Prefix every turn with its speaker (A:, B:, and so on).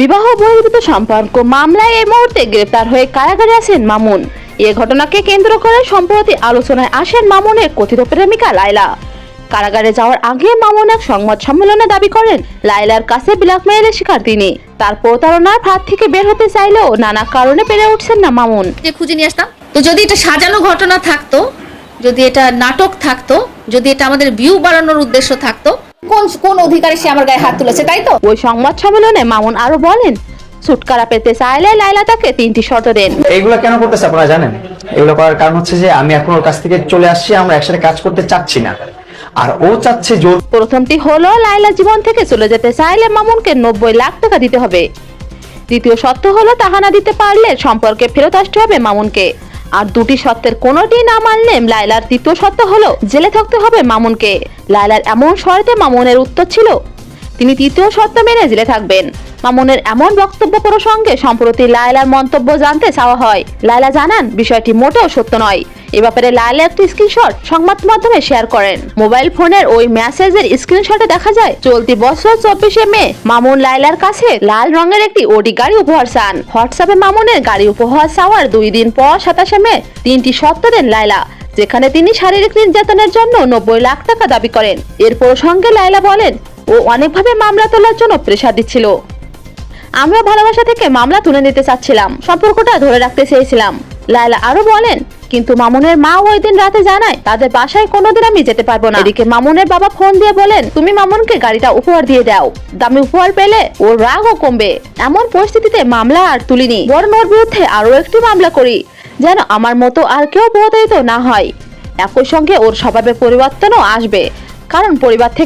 A: বিবাহ বহির্ভূত সম্পর্ক মামলায় এই মুহূর্তে গ্রেপ্তার হয়ে কারাগারে আছেন মামুন। এ ঘটনাকে কেন্দ্র করে সম্প্রতি আলোচনায় আসেন মামুনের কথিত প্রেমিকা লাইলা কারাগারে যাওয়ার আগে মামুন এক সংবাদ সম্মেলনে দাবি করেন লাইলার কাছে ব্ল্যাকমেইলের শিকার তিনি। তার প্রতারণার ফাঁদ থেকে বের হতে চাইলেও নানা কারণে পেরে উঠছেন না মামুন।
B: যে খুঁজে নিয়ে আসতাম। তো যদি এটা সাজানো ঘটনা থাকতো, যদি এটা নাটক থাকতো যদি এটা আমাদের ভিউ বাড়ানোর উদ্দেশ্য থাকতো। কোন কোন অধিকারে সে আমার গায়ে হাত তুলেছে তাই তো?
A: ওই সংবাদ সম্মেলনে মামুন আরও বলেন ছুটকারা পেতে চাইলে লাইলা তাকে তিনটি শর্ত দেন।
C: এইগুলো কেন করতেছে আপনারা জানেন? এগুলো করার কারণ হচ্ছে যে আমি এখন ওর কাছ থেকে চলে আসছি আমরা একসাথে কাজ করতে চাচ্ছি না। আর ও চাচ্ছে জোর
A: প্রথমটি হলো লাইলা জীবন থেকে চলে যেতে চাইলে মামুনকে নব্বই লাখ টাকা দিতে হবে। দ্বিতীয় শর্ত হলো তাহানা দিতে পারলে সম্পর্কে ফেরত আসতে হবে মামুনকে। আর দুটি সত্যের কোনোটি না মানলে লাইলার তৃতীয় সত্য হলো জেলে থাকতে হবে মামুনকে। লাইলার এমন শর্তে মামুনের উত্তর ছিল তিনি তৃতীয় শর্ত মেনে জেলে থাকবেন। মামুনের এমন বক্তব্য প্রসঙ্গে সম্প্রতি লায়লার মন্তব্য জানতে চাওয়া হয়। লায়লা জানান, বিষয়টি মোটেও সত্য নয়। এ ব্যাপারে লায়লা একটি স্ক্রিনশট সংবাদ মাধ্যমে শেয়ার করেন। মোবাইল ফোনের ওই মেসেজের স্ক্রিনশটে দেখা যায়, চলতি বছর চব্বিশে মে মামুন লায়লার কাছে লাল রঙের একটি ওডি গাড়ি উপহার চান। হোয়াটসঅ্যাপে মামুনের গাড়ি উপহার চাওয়ার দুই দিন পর সাতাশে মে তিনটি শর্ত দেন লায়লা, যেখানে তিনি শারীরিক নির্যাতনের জন্য নব্বই লাখ টাকা দাবি করেন। এর প্রসঙ্গে লায়লা বলেন ও অনেকভাবে মামলা তোলার জন্য প্রেশার দিচ্ছিল। আমিও ভালোবাসা থেকে মামলা তুলে নিতে চাচ্ছিলাম, সম্পর্কটা ধরে রাখতে চেয়েছিলাম। লায়লা আরও বলেন, কিন্তু মামুনের মা ওই দিন রাতে জানায়, তাদের বাসায় কোনোদিন আমি যেতে পারব না। এদিকে মামুনের বাবা ফোন দিয়ে বলেন, তুমি মামুনকে গাড়িটা উপহার দিয়ে দাও। দামি উপহার পেলে ওর রাগও কমবে। এমন পরিস্থিতিতে মামলা আর তুলিনি। বরং ওর বিরুদ্ধে আরও একটি মামলা করি, যেন আমার মতো আর কেউ প্রতারিত না হয়। একই সঙ্গে ওর স্বভাবে পরিবর্তনও আসবে, কারণ পরিবার থেকে